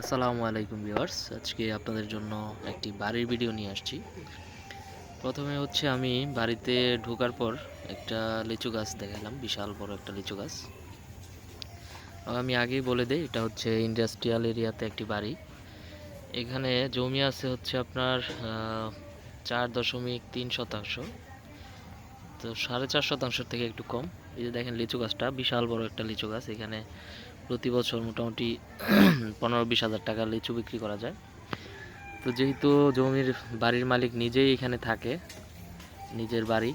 আসসালামু আলাইকুম ভিউয়ার্স। আজকে আপনাদের জন্য একটি বাড়ির ভিডিও নিয়ে আসছি। প্রথমে হচ্ছে আমি বাড়িতে ঢোকার পর একটা লিচু গাছ দেখালাম বিশাল বড় একটা লিচু গাছ। আমি আগেই বলে দিই, এটা হচ্ছে ইন্ডাস্ট্রিয়াল এরিয়াতে একটি বাড়ি। এখানে জমি আছে হচ্ছে আপনার চার দশমিক তিন শতাংশ। তো সাড়ে চার শতাংশ থেকে একটু কম। এই যে দেখেন লিচু গাছটা, বিশাল বড় একটা লিচু গাছ। এখানে প্রতি বছর মোটামুটি পনেরো বিশ হাজার টাকা লিচু বিক্রি করা যায়। তো যেহেতু জমির বাড়ির মালিক নিজেই এখানে থাকে, নিজের বাড়ি,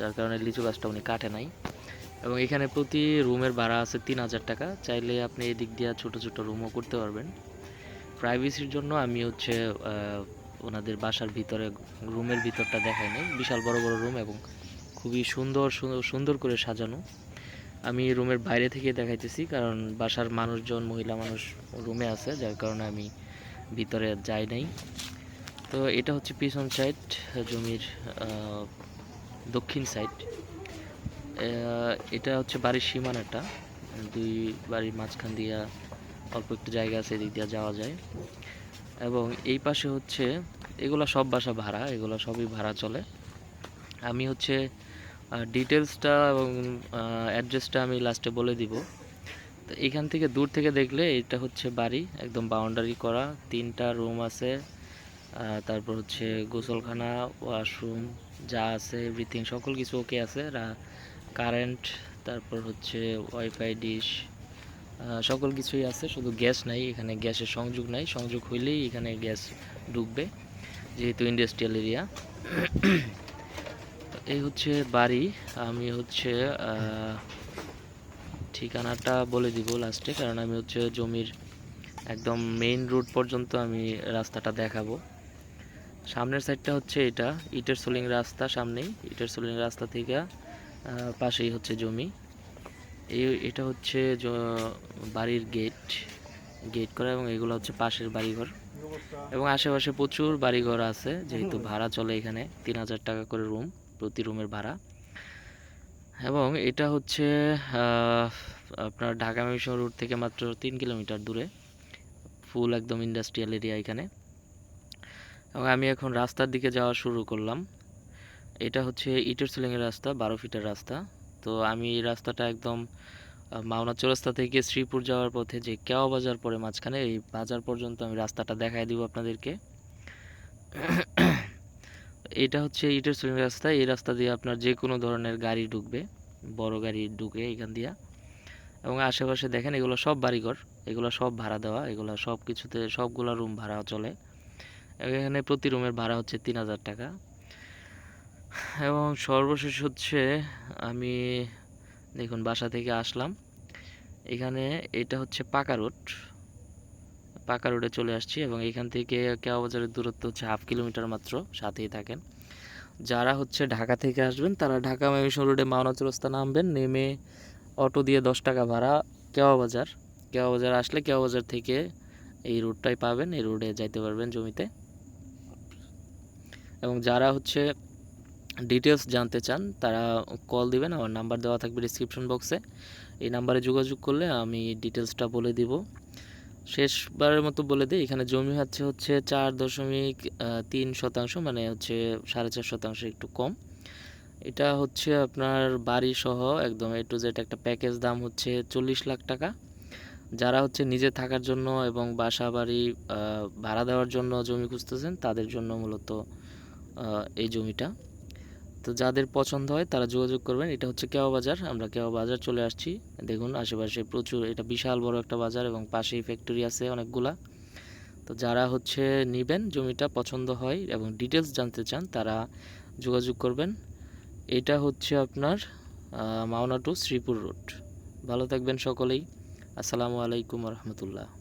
যার কারণে লিচু গাছটা উনি কাটে নাই। এবং এখানে প্রতি রুমের ভাড়া আছে তিন হাজার টাকা। চাইলে আপনি এদিক দিয়ে ছোট ছোট রুমও করতে পারবেন। প্রাইভেসির জন্য আমি হচ্ছে ওনাদের বাসার ভিতরে রুমের ভিতরটা দেখাই নাই। বিশাল বড় বড় রুম এবং খুবই সুন্দর সুন্দর সুন্দর করে সাজানো। আমি রুমের বাইরে থেকে দেখাইতেছি, কারণ বাসার মানুষজন, মহিলা মানুষ রুমে আছে, যার কারণে আমি ভিতরে যাই নাই। তো এটা হচ্ছে পিছন সাইড জমির দক্ষিণ সাইড এটা হচ্ছে বাড়ির সীমানাটা, দুই বাড়ির মাঝখান দিয়া অল্প একটু জায়গা আছে, এদিক দিয়ে যাওয়া যায়। এবং এই পাশে হচ্ছে, এগুলো সব বাসা ভাড়া, এগুলো সবই ভাড়া চলে। আমি হচ্ছে ডিটেলসটা এবং অ্যাড্রেসটা আমি লাস্টে বলে দিব। তো এখান থেকে দূর থেকে দেখলে এটা হচ্ছে বাড়ি, একদম বাউন্ডারি করা। তিনটা রুম আছে তারপর হচ্ছে গোসলখানা ওয়াশরুম যা আছে এভরিথিং সকল কিছু ওকে আছে। কারেন্ট তারপর হচ্ছে ওয়াইফাই ডিশ সকল কিছুই আছে, শুধু গ্যাস নাই, এখানে গ্যাসের সংযোগ নাই। সংযোগ হইলেই এখানে গ্যাস ঢুকবে, যেহেতু ইন্ডাস্ট্রিয়াল এরিয়া এই হচ্ছে বাড়ি, আমি হচ্ছে ঠিকানাটা বলে দিব লাস্টে, কারণ আমি হচ্ছে জমির একদম মেইন রুট পর্যন্ত আমি রাস্তাটা দেখাবো। সামনের সাইডটা হচ্ছে এটা, ইটের সোলিং রাস্তা সামনেই, ইটের সোলিং রাস্তা থেকে পাশেই হচ্ছে জমি। এই, এটা হচ্ছে বাড়ির গেট গেট করা এবং এগুলো হচ্ছে পাশের বাড়িঘর। এবং আশেপাশে প্রচুর বাড়িঘর আছে, যেহেতু ভাড়া চলে এখানে, তিন হাজার টাকা করে রুম প্রতি রুমের ভাড়া। এবং এটা হচ্ছে আপনার ঢাকা মিশন রোড থেকে মাত্র তিন কিলোমিটার দূরে। ফুল একদম ইন্ডাস্ট্রিয়াল এরিয়া এখানে। এবং আমি এখন রাস্তার দিকে যাওয়া শুরু করলাম। এটা হচ্ছে ইটের সিলিংয়ের রাস্তা, বারো ফিটের রাস্তা। তো আমি এই রাস্তাটা একদম মাওনা চৌরাস্তা থেকে শ্রীপুর যাওয়ার পথে যে কেওয়া বাজার পরে মাঝখানে, এই বাজার পর্যন্ত আমি রাস্তাটা দেখাই দিব আপনাদেরকে। এটা হচ্ছে ইটের সিলিং রাস্তা। এই রাস্তা দিয়ে আপনার যে কোনো ধরনের গাড়ি ঢুকবে, বড় গাড়ি ঢুকে এখান দিয়া। এবং আশেপাশে দেখেন, এগুলো সব বাড়িঘর, এগুলো সব ভাড়া দেওয়া, এগুলো সব কিছুতে সবগুলো রুম ভাড়া চলে। এখানে প্রতি রুমের ভাড়া হচ্ছে তিন হাজার টাকা। এবং সর্বশেষ হচ্ছে, আমি দেখুন বাসা থেকে আসলাম। এখানে এটা হচ্ছে পাকা রোড। পাকা রোডে চলে আসছি এবং এখান থেকে কেওয়া বাজারের দূরত্ব হচ্ছে হাফ কিলোমিটার মাত্র, সাথেই থাকেন। যারা হচ্ছে ঢাকা থেকে আসবেন, তারা ঢাকা ময়মনসিংহ রোডে মাওনা চৌরাস্তা নামবেন, নেমে অটো দিয়ে দশ টাকা ভাড়া কেওয়া বাজার। কেওয়া বাজার আসলে কেওয়া বাজার থেকে এই রোডটাই পাবেন, এই রোডে যাইতে পারবেন জমিতে। এবং যারা হচ্ছে ডিটেলস জানতে চান, তারা কল দিবেন, আমার নাম্বার দেওয়া থাকবে ডিসক্রিপশন বক্সে এই নাম্বারে যোগাযোগ করলে আমি ডিটেলসটা বলে দিব। শেষবারের মতো বলে দিই, এখানে জমি হচ্ছে হচ্ছে চার দশমিক তিন শতাংশ মানে হচ্ছে সাড়ে চার শতাংশ একটু কম। এটা হচ্ছে আপনার বাড়ি সহ একদম এ টু জেড একটা প্যাকেজ দাম হচ্ছে চল্লিশ লাখ টাকা। যারা হচ্ছে নিজে থাকার জন্য এবং বাসা বাড়ি ভাড়া দেওয়ার জন্য জমি খুঁজতেছেন, তাদের জন্য মূলত এই জমিটা। তো যাদের পছন্দ হয় তারা যোগাযোগ করবেন। এটা হচ্ছে কেওয়া বাজার। আমরা কেওয়া বাজার চলে আসছি। দেখুন, আশেপাশে প্রচুর, এটা বিশাল বড় একটা বাজার এবং পাশেই ফ্যাক্টরি আছে অনেকগুলা। তো যারা হচ্ছে নেবেন জমিটা পছন্দ হয় এবং ডিটেলস জানতে চান, তারা যোগাযোগ করবেন। এটা হচ্ছে আপনার মাওনা টু শ্রীপুর রোড। ভালো থাকবেন সকলেই। আসসালামু আলাইকুম রহমতুল্লাহ।